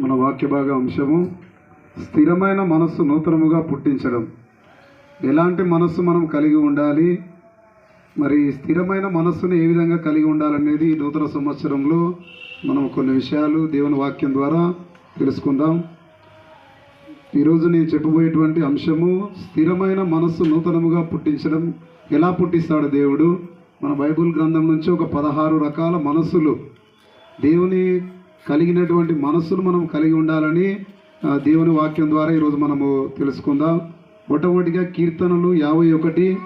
మన వాక్యభాగ అంశము స్థిరమైన మనస్సు నూతనముగా పుట్టించడం. ఎలాంటి మనస్సు మనం కలిగి ఉండాలి? మరి స్థిరమైన మనస్సును ఏ విధంగా కలిగి ఉండాలనేది నూతన సంవత్సరంలో మనం కొన్ని విషయాలు దేవుని వాక్యం ద్వారా తెలుసుకుందాం. ఈరోజు నేను చెప్పబోయేటువంటి అంశము స్థిరమైన మనస్సు నూతనముగా పుట్టించడం. ఎలా పుట్టిస్తాడు దేవుడు? మన బైబిల్ గ్రంథం నుంచి ఒక పదహారు రకాల మనస్సులు దేవుని కలిగినటువంటి మనస్సును మనం కలిగి ఉండాలని దేవుని వాక్యం ద్వారా ఈరోజు మనము తెలుసుకుందాం. మొట్టమొదటిగా కీర్తనలు యాభై ఒకటి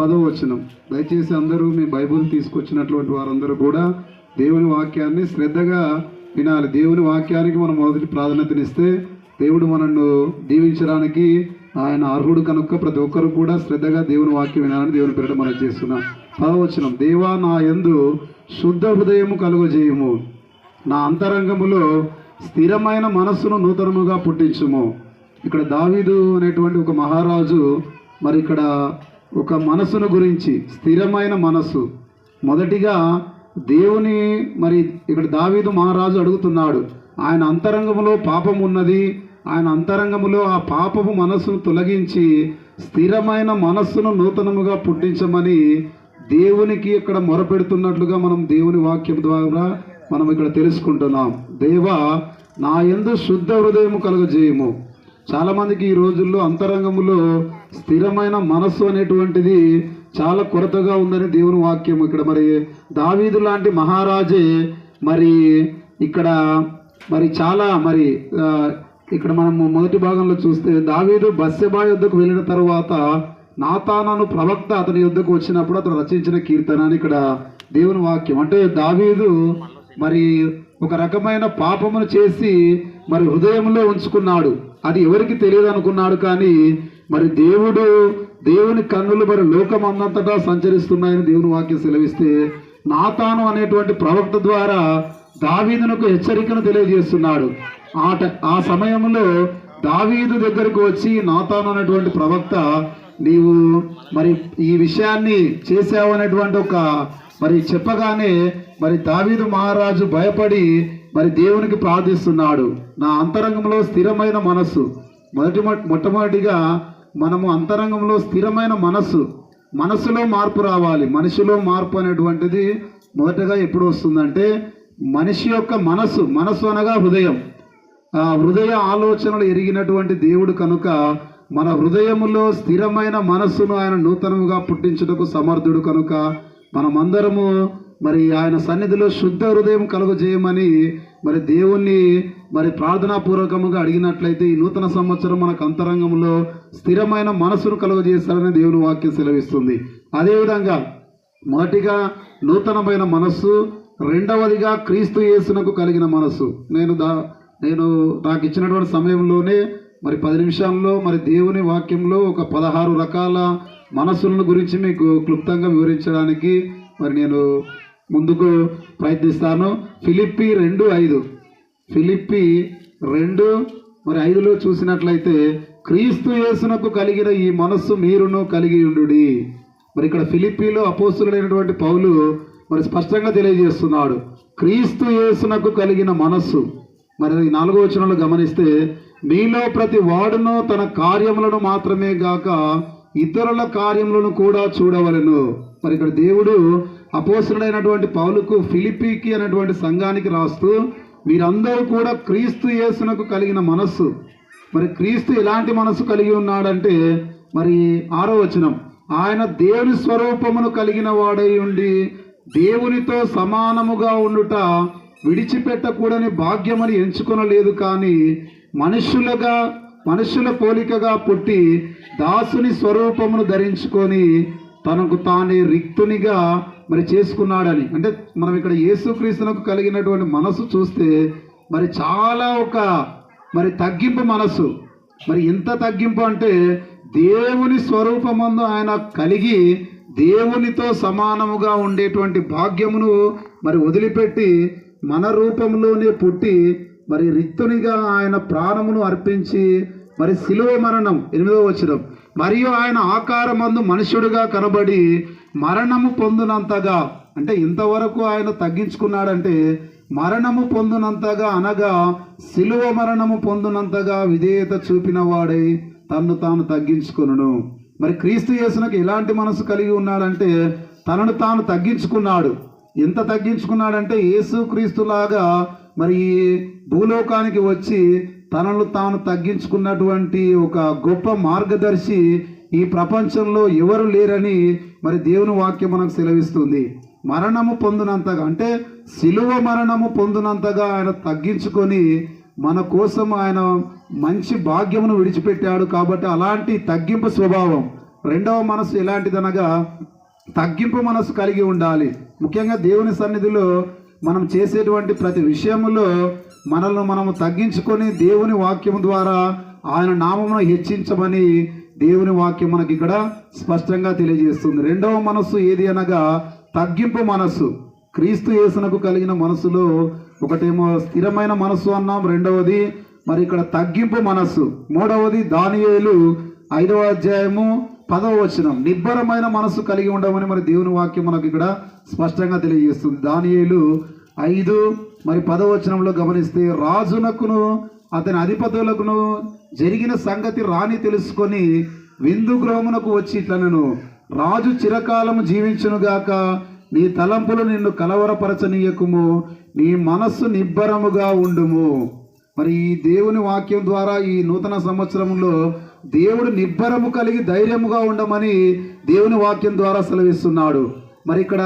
పదవ వచనం. దయచేసి అందరూ మీ బైబిల్ తీసుకొచ్చినటువంటి వారందరూ కూడా దేవుని వాక్యాన్ని శ్రద్ధగా వినాలి. దేవుని వాక్యానికి మనం మొదటి ప్రాధాన్యతనిస్తే దేవుడు మనల్ని దీవించడానికి ఆయన అర్హుడు కనుక ప్రతి ఒక్కరు కూడా శ్రద్ధగా దేవుని వాక్యం వినాలని దేవుని పేరిట మనం చేస్తున్నాం పదవచనం దేవా నా యందు శుద్ధ హృదయము కలుగజేయము. నా అంతరంగములో స్థిరమైన మనస్సును నూతనముగా పుట్టించుము. ఇక్కడ దావీదు అనేటువంటి ఒక మహారాజు మరి ఇక్కడ ఒక మనస్సును గురించి స్థిరమైన మనస్సు. మొదటిగా దేవుని మరి ఇక్కడ దావీదు మహారాజు అడుగుతున్నాడు ఆయన అంతరంగములో పాపం ఉన్నది ఆయన అంతరంగములో ఆ పాపపు మనస్సును తొలగించి స్థిరమైన మనస్సును నూతనముగా పుట్టించమని దేవునికి ఇక్కడ మొరపెడుతున్నట్లుగా మనం దేవుని వాక్యం ద్వారా మనం ఇక్కడ తెలుసుకుంటున్నాం. దేవ నా ఎందు శుద్ధ హృదయము కలుగజేయము. చాలామందికి ఈ రోజుల్లో అంతరంగంలో స్థిరమైన మనస్సు అనేటువంటిది చాలా కొరతగా ఉందని దేవుని వాక్యం ఇక్కడ మరి. దావీదు లాంటి మహారాజే మరి ఇక్కడ మరి చాలా మరి ఇక్కడ మనము మొదటి భాగంలో చూస్తే దావీదు బస్సెబా యుద్ధకు వెళ్ళిన తర్వాత నాతానను ప్రవక్త అతని యుద్ధకు వచ్చినప్పుడు అతను రచించిన కీర్తన అని ఇక్కడ దేవుని వాక్యం. అంటే దావీదు మరి ఒక రకమైన పాపమును చేసి మరి హృదయంలో ఉంచుకున్నాడు. అది ఎవరికి తెలియదు అనుకున్నాడు కానీ మరి దేవుడు దేవుని కన్నులు మరి లోకం అన్నంతటా సంచరిస్తున్నాయని దేవుని వాక్యం సెలవిస్తే నాతాను అనేటువంటి ప్రవక్త ద్వారా దావీదునకు హెచ్చరికను తెలియజేస్తున్నాడు. ఆ ట- ఆ సమయంలో దావీదు దగ్గరకు వచ్చి నాతాను అనేటువంటి ప్రవక్త నీవు మరి ఈ విషయాన్ని చేసావు అనేటువంటి ఒక మరి చెప్పగానే మరి దావీదు మహారాజు భయపడి మరి దేవునికి ప్రార్థిస్తున్నాడు. నా అంతరంగంలో స్థిరమైన మనస్సు. మొదటి మొట్టమొదటిగా మనము అంతరంగంలో స్థిరమైన మనస్సు. మనసులో మార్పు రావాలి. మనిషిలో మార్పు అనేటువంటిది మొదటగా ఎప్పుడు వస్తుందంటే మనిషి యొక్క మనస్సు. మనస్సు అనగా హృదయం. ఆ హృదయ ఆలోచనలు ఎరిగినటువంటి దేవుడు కనుక మన హృదయములో స్థిరమైన మనస్సును ఆయన నూతనముగా పుట్టించుటకు సమర్థుడు కనుక మనమందరము మరి ఆయన సన్నిధిలో శుద్ధ హృదయం కలుగజేయమని మరి దేవుణ్ణి మరి ప్రార్థనాపూర్వకముగా అడిగినట్లయితే ఈ నూతన సంవత్సరం మనకు అంతరంగంలో స్థిరమైన మనసును కలుగజేస్తారని దేవుని వాక్యం సెలవిస్తుంది. అదేవిధంగా మొదటిగా నూతనమైన మనస్సు రెండవదిగా క్రీస్తు యేసునకు కలిగిన మనస్సు. నేను దా నేను నాకు ఇచ్చినటువంటి సమయంలోనే మరి పది నిమిషాల్లో మరి దేవుని వాక్యంలో ఒక పదహారు రకాల మనస్సులను గురించి మీకు క్లుప్తంగా వివరించడానికి మరి నేను ముందుకు ప్రయత్నిస్తాను. ఫిలిప్పి రెండు ఐదు. ఫిలిప్పి రెండు. మరి ఐదులో చూసినట్లయితే క్రీస్తు యేసునకు కలిగిన ఈ మనస్సు మీరును కలిగి ఉండుడి. మరి ఇక్కడ ఫిలిప్పీలో అపోస్తులైనటువంటి పౌలు మరి స్పష్టంగా తెలియజేస్తున్నాడు. క్రీస్తు యేసునకు కలిగిన మనస్సు. మరి ఈ నాలుగో వచనంలో గమనిస్తే మీలో ప్రతి వాడును తన కార్యములను మాత్రమే గాక ఇతరుల కార్యములను కూడా చూడవలెను. మరి ఇక్కడ దేవుడు అపోసరుడైనటువంటి పౌలుకు ఫిలిపీకి అనేటువంటి సంఘానికి రాస్తూ మీరందరూ కూడా క్రీస్తు యేసునకు కలిగిన మనస్సు. మరి క్రీస్తు ఎలాంటి మనస్సు కలిగి ఉన్నాడంటే మరి ఆరో వచనం ఆయన దేవుని స్వరూపమును కలిగిన వాడై ఉండి దేవునితో సమానముగా ఉండుట విడిచిపెట్టకూడని భాగ్యమని ఎంచుకొనలేదు కానీ మనుషులుగా మనుషుల పోలికగా పుట్టి దాసుని స్వరూపమును ధరించుకొని తనకు తానే రిక్తునిగా మరి చేసుకున్నాడని. అంటే మనం ఇక్కడ యేసుక్రీస్తునకు కలిగినటువంటి మనసు చూస్తే మరి చాలా ఒక మరి తగ్గింపు మనసు. మరి ఎంత తగ్గింపు అంటే దేవుని స్వరూపమందు ఆయన కలిగి దేవునితో సమానముగా ఉండేటువంటి భాగ్యమును మరి వదిలిపెట్టి మన రూపంలోనే పుట్టి మరి రిక్తునిగా ఆయన ప్రాణమును అర్పించి మరి శిలువ మరణం ఎనిమిదవ వచనం. మరియు ఆయన ఆకారమందు మనుషుడుగా కనబడి మరణము పొందినంతగా అంటే ఇంతవరకు ఆయన తగ్గించుకున్నాడంటే మరణము పొందునంతగా అనగా శిలువ మరణము పొందునంతగా విధేయత చూపిన వాడై తన్ను తాను తగ్గించుకును మరి క్రీస్తు యేసునకు ఎలాంటి మనసు కలిగి ఉన్నాడంటే తనను తాను తగ్గించుకున్నాడు. ఎంత తగ్గించుకున్నాడంటే యేసు క్రీస్తులాగా మరి ఈ భూలోకానికి వచ్చి తనను తాను తగ్గించుకున్నటువంటి ఒక గొప్ప మార్గదర్శి ఈ ప్రపంచంలో ఎవరు లేరని మరి దేవుని వాక్యం మనకు సెలవిస్తుంది. మరణము పొందినంతగా అంటే శిలువ మరణము పొందినంతగా ఆయన తగ్గించుకొని మన కోసం ఆయన మంచి భాగ్యమును విడిచిపెట్టాడు కాబట్టి అలాంటి తగ్గింపు స్వభావం రెండవ మనసు ఎలాంటిదనగా తగ్గింపు మనసు కలిగి ఉండాలి. ముఖ్యంగా దేవుని సన్నిధిలో మనం చేసేటువంటి ప్రతి విషయంలో మనల్ని మనము తగ్గించుకొని దేవుని వాక్యం ద్వారా ఆయన నామమును హెచ్చించమని దేవుని వాక్యం మనకి ఇక్కడ స్పష్టంగా తెలియజేస్తుంది. రెండవ మనస్సు ఏది అనగా తగ్గింపు మనస్సు. క్రీస్తు యేసునకు కలిగిన మనసులో ఒకటేమో స్థిరమైన మనస్సు అన్నాం రెండవది మరి ఇక్కడ తగ్గింపు మనస్సు. మూడవది దానియేలు ఐదవ అధ్యాయము పదవ వచనం నిబ్బరమైన మనస్సు కలిగి ఉండమని మరి దేవుని వాక్యం మనకు ఇక్కడ స్పష్టంగా తెలియజేస్తుంది. దానియేలు ఐదు మరి పదవచనంలో గమనిస్తే రాజునకును అతని అధిపతులకును జరిగిన సంగతి రాని తెలుసుకొని విందు గృహమునకు వచ్చి ఇట్లనను రాజు చిరకాలము జీవించునుగాక నీ తలంపులు నిన్ను కలవరపరచనీయకుము నీ మనస్సు నిబ్బరముగా ఉండుము. మరి ఈ దేవుని వాక్యం ద్వారా ఈ నూతన సంవత్సరంలో దేవుడు నిబ్బరము కలిగి ధైర్యముగా ఉండమని దేవుని వాక్యం ద్వారా సెలవిస్తున్నాడు. మరి ఇక్కడ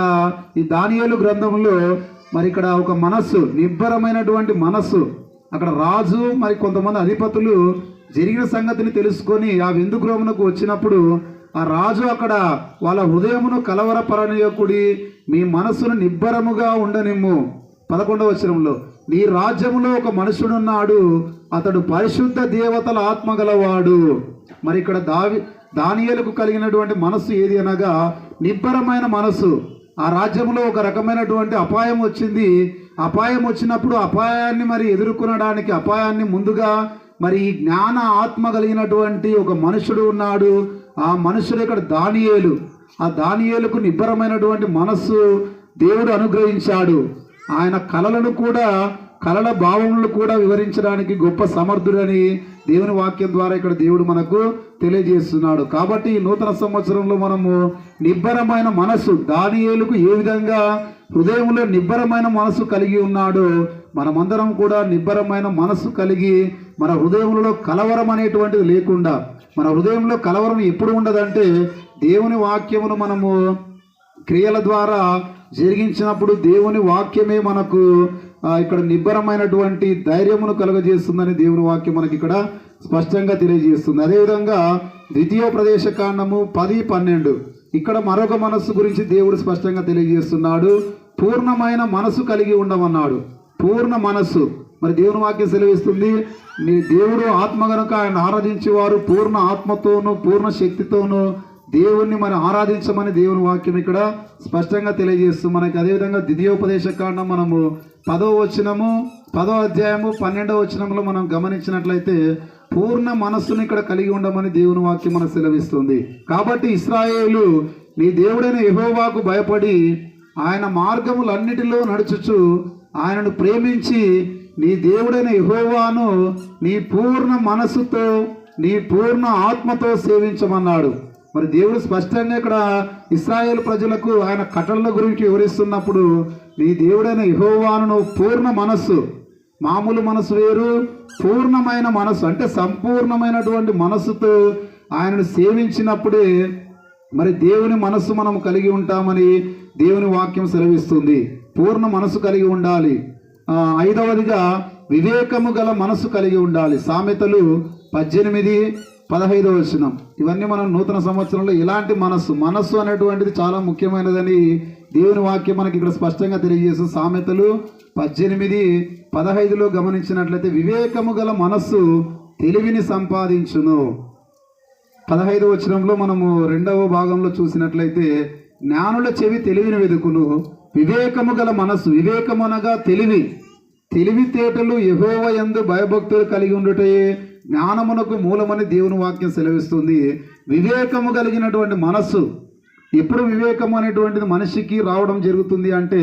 ఈ దానియాలు గ్రంథంలో మరి ఇక్కడ ఒక మనస్సు నిబ్బరమైనటువంటి మనస్సు అక్కడ రాజు మరి కొంతమంది అధిపతులు జరిగిన సంగతిని తెలుసుకొని ఆ విందు గృహమునకు వచ్చినప్పుడు ఆ రాజు అక్కడ వాళ్ళ హృదయమును కలవరపరనీయకుడి మీ మనస్సును నిబ్బరముగా ఉండనిమ్ము. పదకొండవ వచనంలో నీ రాజ్యంలో ఒక మనుషుడున్నాడు. అతడు పరిశుద్ధ దేవతల ఆత్మ గలవాడు. మరి ఇక్కడ దావి దానియలకు కలిగినటువంటి మనస్సు ఏది అనగా నిబ్బరమైన మనస్సు. ఆ రాజ్యంలో ఒక రకమైనటువంటి అపాయం వచ్చింది. అపాయం వచ్చినప్పుడు అపాయాన్ని మరి ఎదుర్కొనడానికి అపాయాన్ని ముందుగా మరి ఈ జ్ఞాన ఆత్మ కలిగినటువంటి ఒక మనుషుడు ఉన్నాడు. ఆ మనుషుడు ఇక్కడ దానియేలు. ఆ దానియేలుకు నిబ్బరమైనటువంటి మనస్సు దేవుడు అనుగ్రహించాడు. ఆయన కళలను కూడా కళల భావములు కూడా వివరించడానికి గొప్ప సమర్థుడని దేవుని వాక్యం ద్వారా ఇక్కడ దేవుడు మనకు తెలియజేస్తున్నాడు. కాబట్టి ఈ నూతన సంవత్సరంలో మనము నిబ్బరమైన మనసు దానియేలుకు ఏ విధంగా హృదయంలో నిబ్బరమైన మనసు కలిగి ఉన్నాడో మనమందరం కూడా నిబ్బరమైన మనసు కలిగి మన హృదయంలో కలవరం అనేటువంటిది లేకుండా మన హృదయంలో కలవరం ఎప్పుడు ఉండదంటే దేవుని వాక్యమును మనము క్రియల ద్వారా జరిగించినప్పుడు దేవుని వాక్యమే మనకు ఇక్కడ నిబ్బరమైనటువంటి ధైర్యమును కలుగజేస్తుందని దేవుని వాక్యం మనకి ఇక్కడ స్పష్టంగా తెలియజేస్తుంది. అదేవిధంగా ద్వితీయ ప్రదేశ కాండము పది పన్నెండు. ఇక్కడ మరొక మనస్సు గురించి దేవుడు స్పష్టంగా తెలియజేస్తున్నాడు. పూర్ణమైన మనసు కలిగి ఉండమన్నాడు. పూర్ణ మనస్సు. మరి దేవుని వాక్యం సెలవిస్తుంది నీ దేవుడు ఆత్మ గనుక ఆయన ఆరాధించేవారు పూర్ణ ఆత్మతోనూ పూర్ణ శక్తితోనూ దేవుణ్ణి మనం ఆరాధించమని దేవుని వాక్యం ఇక్కడ స్పష్టంగా తెలియజేస్తూ మనకి అదేవిధంగా ద్వితీయోపదేశ కాండం మనము పదో వచనము పదో అధ్యాయము పన్నెండవ వచనంలో మనం గమనించినట్లయితే పూర్ణ మనస్సును ఇక్కడ కలిగి ఉండమని దేవుని వాక్యం మనకు సెలవిస్తుంది. కాబట్టి ఇస్రాయేలు నీ దేవుడైన యహోవాకు భయపడి ఆయన మార్గములన్నిటిలో నడుచుచు ఆయనను ప్రేమించి నీ దేవుడైన యహోవాను నీ పూర్ణ మనస్సుతో నీ పూర్ణ ఆత్మతో సేవించమన్నాడు. మరి దేవుడు స్పష్టంగా ఇక్కడ ఇస్రాయేల్ ప్రజలకు ఆయన కట్టడల గురించి వివరిస్తున్నప్పుడు నీ దేవుడైన యహోవాను పూర్ణ మనస్సు. మామూలు మనసు వేరు పూర్ణమైన మనసు అంటే సంపూర్ణమైనటువంటి మనస్సుతో ఆయనను సేవించినప్పుడే మరి దేవుని మనస్సు మనం కలిగి ఉంటామని దేవుని వాక్యం సెలవిస్తుంది. పూర్ణ మనసు కలిగి ఉండాలి. ఐదవదిగా వివేకము గల మనసు కలిగి ఉండాలి. సామెతలు పద్దెనిమిది పదహైదవ వచనం. ఇవన్నీ మనం నూతన సంవత్సరంలో ఇలాంటి మనస్సు మనస్సు అనేటువంటిది చాలా ముఖ్యమైనదని దేవుని వాక్యం మనకి ఇక్కడ స్పష్టంగా తెలియజేస్తుంది సామెతలు పద్దెనిమిది పదహైదులో గమనించినట్లయితే వివేకము గల మనస్సు తెలివిని సంపాదించును. పదహైదు వచనంలో మనము రెండవ భాగంలో చూసినట్లయితే జ్ఞానుల చెవి తెలివిని వెదుకును. వివేకము గల మనస్సు వివేకము అనగా తెలివి. తెలివితేటలు యహోవ యందు భయభక్తులు కలిగి ఉండుటయే జ్ఞానమునకు మూలమని దేవుని వాక్యం సెలవిస్తుంది. వివేకము కలిగినటువంటి మనస్సు ఎప్పుడు వివేకం అనేటువంటిది మనిషికి రావడం జరుగుతుంది అంటే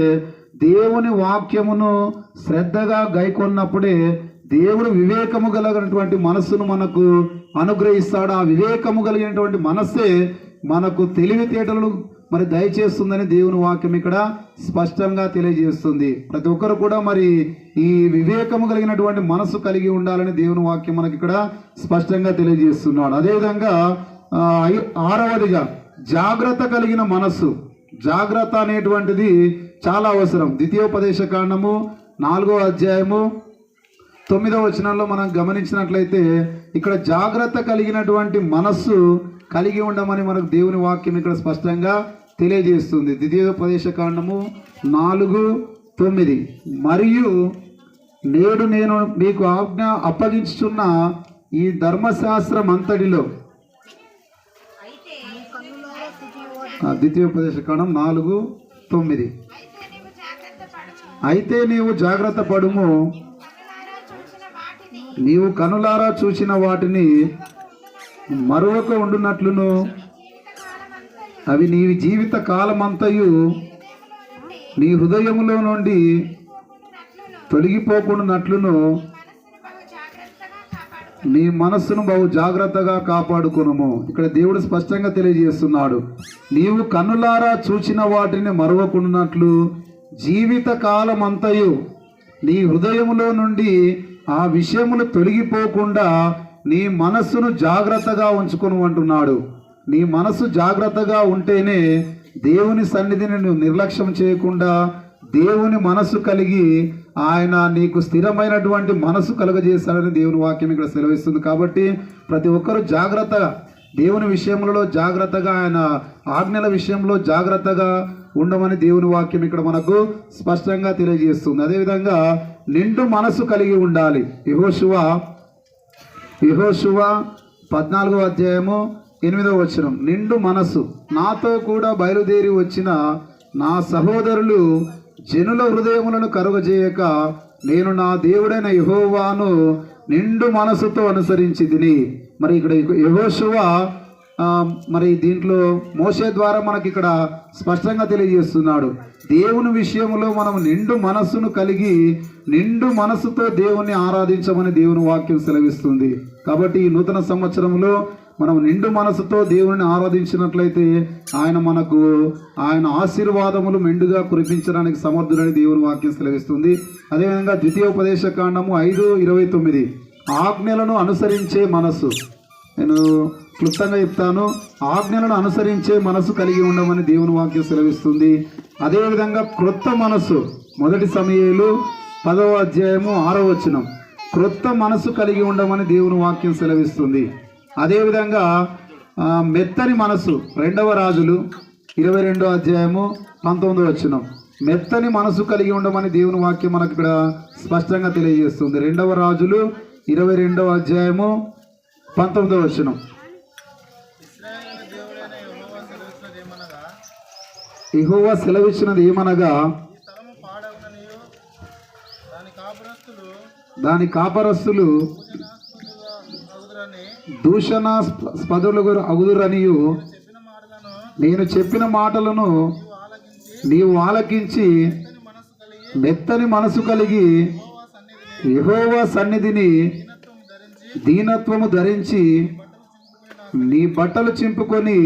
దేవుని వాక్యమును శ్రద్ధగా గైకొన్నప్పుడే దేవుడు వివేకము కలిగినటువంటి మనస్సును మనకు అనుగ్రహిస్తాడు. ఆ వివేకము కలిగినటువంటి మనస్సే మనకు తెలివితేటలను మరి దయచేస్తుందని దేవుని వాక్యం ఇక్కడ స్పష్టంగా తెలియజేస్తుంది. ప్రతి ఒక్కరు కూడా మరి ఈ వివేకము కలిగినటువంటి మనస్సు కలిగి ఉండాలని దేవుని వాక్యం మనకి ఇక్కడ స్పష్టంగా తెలియజేస్తున్నాడు. అదేవిధంగా ఆరవదిగా జాగ్రత్త కలిగిన మనస్సు జాగ్రత్త అనేటువంటిది చాలా అవసరం. ద్వితీయోపదేశ కాండము నాలుగో అధ్యాయము తొమ్మిదవ వచనంలో మనం గమనించినట్లయితే ఇక్కడ జాగ్రత్త కలిగినటువంటి మనస్సు కలిగి ఉండమని మనకు దేవుని వాక్యం ఇక్కడ స్పష్టంగా తెలియజేస్తుంది. ద్వితీయోపదేశ కాండము నాలుగు తొమ్మిది. మరియు నేడు నేను మీకు ఆజ్ఞ అప్పగించుచున్న ఈ ధర్మశాస్త్రం అంతటిలో ద్వితీయోపదేశ కాండం నాలుగు తొమ్మిది. అయితే నీవు జాగ్రత్త పడము. నీవు కనులారా చూసిన వాటిని మరొక ఉండునట్లును. అవి నీ జీవిత కాలమంతయు నీ హృదయములో నుండి పోకున్నట్లును తొలగిపోకుండానట్లును నీ మనస్సును బహు జాగ్రత్తగా కాపాడుకొనుము. ఇక్కడ దేవుడు స్పష్టంగా తెలియజేస్తున్నాడు. నీవు కన్నులారా చూచిన వాటిని మరవకున్నట్లు జీవిత కాలమంతయు నీ హృదయములో నుండి ఆ విషయములు తొలగిపోకుండా నీ మనస్సును జాగ్రత్తగా ఉంచుకొను అంటున్నాడు నీ మనసు జాగ్రత్తగా ఉంటేనే దేవుని సన్నిధిని నువ్వు నిర్లక్ష్యం చేయకుండా దేవుని మనస్సు కలిగి ఆయన నీకు స్థిరమైనటువంటి మనసు కలుగజేస్తాడని దేవుని వాక్యం ఇక్కడ సెలవిస్తుంది. కాబట్టి ప్రతి ఒక్కరూ జాగ్రత్తగా దేవుని విషయంలో జాగ్రత్తగా ఆయన ఆజ్ఞల విషయంలో జాగ్రత్తగా ఉండమని దేవుని వాక్యం ఇక్కడ మనకు స్పష్టంగా తెలియజేస్తుంది. అదేవిధంగా నిండు మనసు కలిగి ఉండాలి. యెహోషువ యెహోషువ పద్నాలుగో అధ్యాయము ఎనిమిదో వచనం. నిండు మనస్సు. నాతో కూడా బయలుదేరి వచ్చిన నా సహోదరులు జనుల హృదయములను కరుగజేయక నేను నా దేవుడైన యహోవాను నిండు మనసుతో అనుసరించి తిని. మరి ఇక్కడ యెహోషువ మరి దీంట్లో మోసే ద్వారా మనకి ఇక్కడ స్పష్టంగా తెలియజేస్తున్నాడు. దేవుని విషయంలో మనం నిండు మనస్సును కలిగి నిండు మనస్సుతో దేవుణ్ణి ఆరాధించమని దేవుని వాక్యం సెలవిస్తుంది. కాబట్టి ఈ నూతన సంవత్సరంలో మనం నిండు మనసుతో దేవుని ఆరాధించినట్లయితే ఆయన మనకు ఆయన ఆశీర్వాదములు మెండుగా కురిపించడానికి సమర్థుడని దేవుని వాక్యం సెలవిస్తుంది. అదేవిధంగా ద్వితీయోపదేశ కాండము ఐదు ఇరవై తొమ్మిది. ఆజ్ఞలను అనుసరించే మనస్సు నేను క్లుప్తంగా చెప్తాను. ఆజ్ఞలను అనుసరించే మనసు కలిగి ఉండమని దేవుని వాక్యం సెలవిస్తుంది. అదేవిధంగా క్రొత్త మనసు. మొదటి సమయాలు పదవ అధ్యాయము ఆరో వచనం. క్రొత్త మనసు కలిగి ఉండమని దేవుని వాక్యం సెలవిస్తుంది. అదేవిధంగా మెత్తని మనసు రెండవ రాజులు ఇరవై రెండో అధ్యాయము పంతొమ్మిదో వచనం. మెత్తని మనసు కలిగి ఉండమని దేవుని వాక్యం మనకు ఇక్కడ స్పష్టంగా తెలియజేస్తుంది. రెండవ రాజులు ఇరవై రెండవ అధ్యాయము పంతొమ్మిదో వచనం. ఇహోవా సెలవిచ్చినది ఏమనగా దాని కాపురస్తులు దూషణ స్పదులుగు అగుదురనియు. నేను చెప్పిన మాటలను నీవు ఆలకించి మెత్తని మనసు కలిగి యెహోవా సన్నిధిని దీనత్వము ధరించి నీ బట్టలు చింపుకొని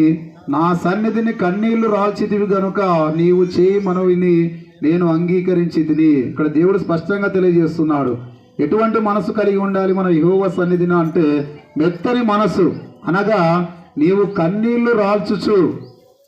నా సన్నిధిని కన్నీళ్ళు రాల్చిదివి గనుక నీవు చేయి మనవిని నేను అంగీకరించితిని. ఇక్కడ దేవుడు స్పష్టంగా తెలియజేస్తున్నాడు. ఎటువంటి మనసు కలిగి ఉండాలి మన యువ సన్నిధిన అంటే మెత్తని మనసు. అనగా నీవు కన్నీళ్ళు రాల్చుచు.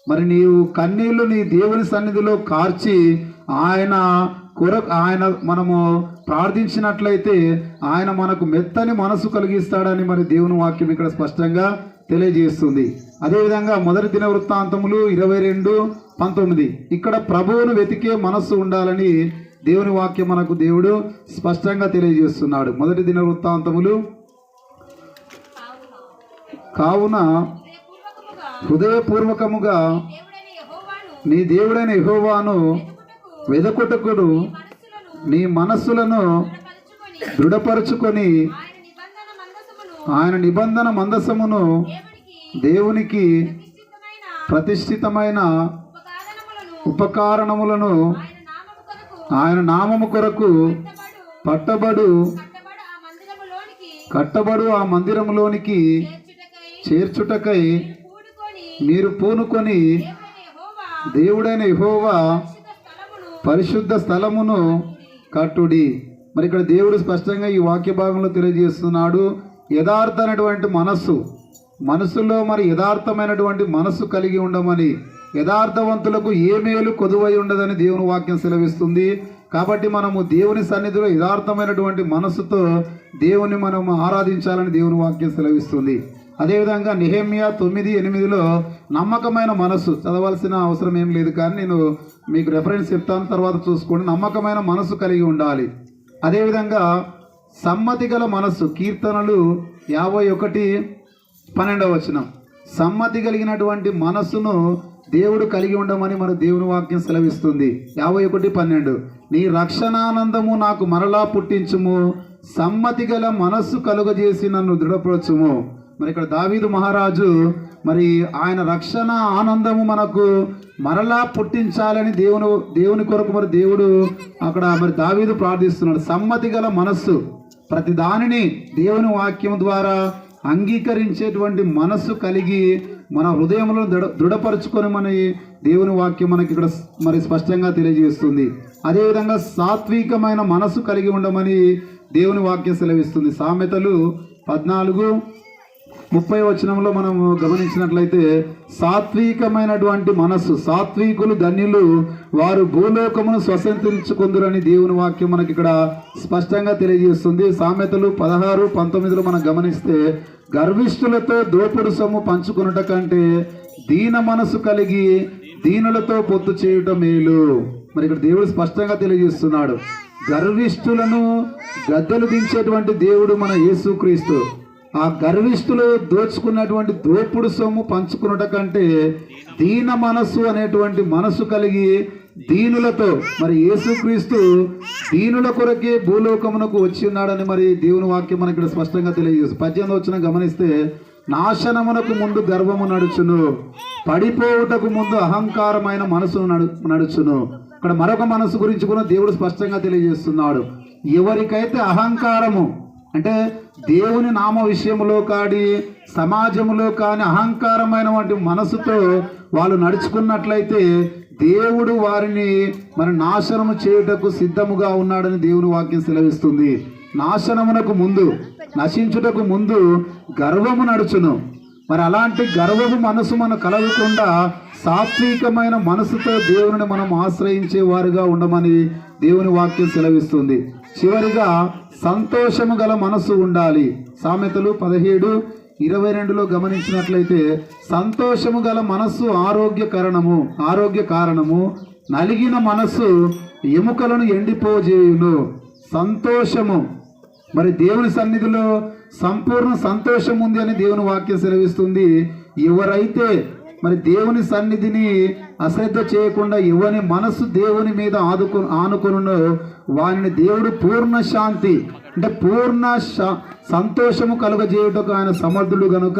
మరి నీవు కన్నీళ్ళు నీ దేవుని సన్నిధిలో కార్చి ఆయన కొర ఆయన మనము ప్రార్థించినట్లయితే ఆయన మనకు మెత్తని మనసు కలిగిస్తాడని మరి దేవుని వాక్యం ఇక్కడ స్పష్టంగా తెలియజేస్తుంది. అదేవిధంగా మొదటి దిన వృత్తాంతములు ఇరవై రెండు పంతొమ్మిది. ఇక్కడ ప్రభువును వెతికే మనస్సు ఉండాలని దేవుని వాక్యం మనకు దేవుడు స్పష్టంగా తెలియజేస్తున్నాడు. మొదటి దిన వృత్తాంతములు. కావున హృదయపూర్వకముగా నీ దేవుడైన యహోవాను వెదకుటకుడు నీ మనస్సులను దృఢపరుచుకొని ఆయన నిబంధన మందసమును దేవునికి ప్రతిష్ఠితమైన ఉపకారణములను ఆయన నామము కొరకు పట్టబడు కట్టబడు ఆ మందిరములోనికి చేర్చుటకై మీరు పూనుకొని దేవుడైన యెహోవా పరిశుద్ధ స్థలమును కట్టుడి. మరి ఇక్కడ దేవుడు స్పష్టంగా ఈ వాక్య భాగంలో తెలియజేస్తున్నాడు. యథార్థమైనటువంటి మనస్సు. మనసులో మరి యథార్థమైనటువంటి మనస్సు కలిగి ఉండమని. యథార్థవంతులకు ఏ మేలు కొదువై ఉండదని దేవుని వాక్యం సెలవిస్తుంది. కాబట్టి మనము దేవుని సన్నిధిలో యథార్థమైనటువంటి మనస్సుతో దేవుని మనము ఆరాధించాలని దేవుని వాక్యం సెలవిస్తుంది. అదేవిధంగా నిహేమియా తొమ్మిది ఎనిమిదిలో నమ్మకమైన మనస్సు చదవాల్సిన అవసరం ఏం లేదు కానీ నేను మీకు రెఫరెన్స్ చెప్తాను తర్వాత చూసుకోండి. నమ్మకమైన మనస్సు కలిగి ఉండాలి. అదేవిధంగా సమ్మతి గల మనస్సు కీర్తనలు యాభై ఒకటి పన్నెండవ వచనం. సమ్మతి కలిగినటువంటి మనస్సును దేవుడు కలిగి ఉండమని మన దేవుని వాక్యం సెలవిస్తుంది. యాభై ఒకటి పన్నెండు. నీ రక్షణానందము నాకు మరలా పుట్టించుము. సమ్మతి గల మనస్సు కలుగజేసి నన్ను దృఢపరచుము. మరి ఇక్కడ దావీదు మహారాజు మరి ఆయన రక్షణ ఆనందము మనకు మరలా పుట్టించాలని దేవుని దేవుని కొరకు మరి దేవుడు అక్కడ మరి దావీదు ప్రార్థిస్తున్నాడు. సమ్మతి గల మనస్సు ప్రతి దానిని దేవుని వాక్యం ద్వారా అంగీకరించేటువంటి మనస్సు కలిగి మన హృదయంలో దృఢ దృఢపరుచుకొని మన దేవుని వాక్యం మనకి ఇక్కడ మరి స్పష్టంగా తెలియజేస్తుంది. అదేవిధంగా సాత్వికమైన మనసు కలిగి ఉండమని దేవుని వాక్యం సెలవిస్తుంది. సామెతలు పద్నాలుగు ముప్పై వచనంలో మనం గమనించినట్లయితే సాత్వికమైనటువంటి మనస్సు సాత్వికులు ధన్యులు వారు భూలోకమును స్వతంత్రించుకుందరని దేవుని వాక్యం మనకి ఇక్కడ స్పష్టంగా తెలియజేస్తుంది. సామెతలు పదహారు పంతొమ్మిదిలో మనం గమనిస్తే గర్విష్ఠులతో దోపుడు సొమ్ము పంచుకొనుట కంటే దీన మనసు కలిగి దీనులతో పొత్తు చేయుట మేలు. మరి ఇక్కడ దేవుడు స్పష్టంగా తెలియజేస్తున్నాడు. గర్విష్ఠులను గద్దలు దించేటువంటి దేవుడు మన యేసుక్రీస్తు. ఆ గర్విష్ఠులు దోచుకున్నటువంటి దోపుడు సొమ్ము పంచుకున్నట కంటే దీన మనస్సు అనేటువంటి మనస్సు కలిగి దీనులతో మరి యేసుక్రీస్తు దీనుల కొరకే భూలోకమునకు వచ్చి ఉన్నాడని మరి దేవుని వాక్యం మనకి ఇక్కడ స్పష్టంగా తెలియజేస్తుంది. పద్దెనిమిది వచ్చిన గమనిస్తే నాశనమునకు ముందు గర్వము నడుచును పడిపోవుటకు ముందు అహంకారమైన మనసు నడు నడుచును. ఇక్కడ మరొక మనసు గురించి కూడా దేవుడు స్పష్టంగా తెలియజేస్తున్నాడు. ఎవరికైతే అహంకారము అంటే దేవుని నామ విషయంలో కాడి సమాజంలో కాని అహంకారమైనటువంటి మనసుతో వాళ్ళు నడుచుకున్నట్లయితే దేవుడు వారిని మరి నాశనము చేయుటకు సిద్ధముగా ఉన్నాడని దేవుని వాక్యం సెలవిస్తుంది. నాశనమునకు ముందు నశించుటకు ముందు గర్వము నడుచును. మరి అలాంటి గర్వము మనసు మనం కలగకుండా సాత్వికమైన మనసుతో దేవుని మనం ఆశ్రయించే వారుగా ఉండమని దేవుని వాక్యం సెలవిస్తుంది. చివరిగా సంతోషము గల మనస్సు ఉండాలి. సామెతలు పదిహేడు ఇరవై రెండులో గమనించినట్లయితే సంతోషము గల మనస్సు ఆరోగ్య కారణము ఆరోగ్య కారణము. నలిగిన మనస్సు ఎముకలను ఎండిపోజేయును. సంతోషము. మరి దేవుని సన్నిధిలో సంపూర్ణ సంతోషం ఉంది అని దేవుని వాక్యం సెలవిస్తుంది. ఎవరైతే మరి దేవుని సన్నిధిని అశ్రద్ధ చేయకుండా ఇవ్వని మనసు దేవుని మీద ఆదుకు ఆనుకును వారిని దేవుడు పూర్ణ శాంతి అంటే పూర్ణ శా- సంతోషము కలుగజేయుటకు ఆయన సమర్థుడు గనుక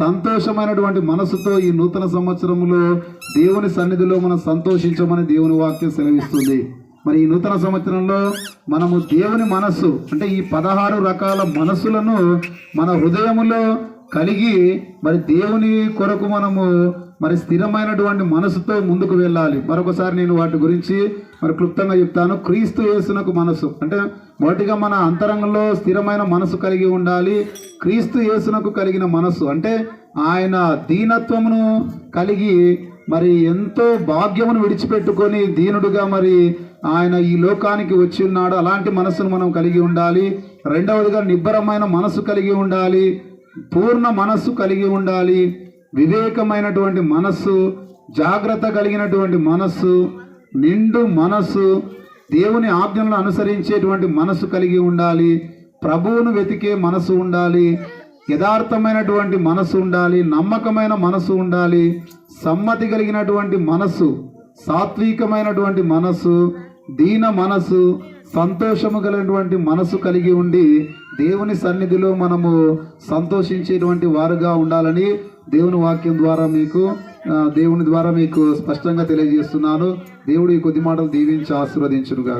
సంతోషమైనటువంటి మనసుతో ఈ నూతన సంవత్సరంలో దేవుని సన్నిధిలో మనం సంతోషించమని దేవుని వాక్యం సెలవిస్తుంది. మరి ఈ నూతన సంవత్సరంలో మనము దేవుని మనస్సు అంటే ఈ పదహారు రకాల మనసులను మన హృదయములో కలిగి మరి దేవుని కొరకు మనము మరి స్థిరమైనటువంటి మనసుతో ముందుకు వెళ్ళాలి. మరొకసారి నేను వాటి గురించి మరి క్లుప్తంగా చెప్తాను. క్రీస్తు యేసునకు మనసు. అంటే మొదటిగా మన అంతరంగంలో స్థిరమైన మనసు కలిగి ఉండాలి. క్రీస్తు యేసునకు కలిగిన మనసు. అంటే ఆయన దీనత్వమును కలిగి మరి ఎంతో భాగ్యమును విడిచిపెట్టుకొని దీనుడుగా మరి ఆయన ఈ లోకానికి వచ్చి ఉన్నాడు అలాంటి మనసును మనం కలిగి ఉండాలి. రెండవదిగా నిబ్బరమైన మనసు కలిగి ఉండాలి. పూర్ణ మనస్సు కలిగి ఉండాలి. వివేకమైనటువంటి మనస్సు జాగ్రత్త కలిగినటువంటి మనస్సు నిండు మనస్సు దేవుని ఆజ్ఞలను అనుసరించేటువంటి మనస్సు కలిగి ఉండాలి. ప్రభువును వెతికే మనసు ఉండాలి. యథార్థమైనటువంటి మనసు ఉండాలి. నమ్మకమైన మనసు ఉండాలి. సమ్మతి కలిగినటువంటి మనస్సు సాత్వికమైనటువంటి మనసు దీన మనసు సంతోషము కలిగినటువంటి మనసు కలిగి ఉండి దేవుని సన్నిధిలో మనము సంతోషించేటువంటి వారుగా ఉండాలని దేవుని వాక్యం ద్వారా మీకు ఆ, దేవుని ద్వారా మీకు స్పష్టంగా తెలియజేస్తున్నాను. దేవుడు ఈ కొద్ది మాటలు దీవించి ఆశీర్వదించునుగా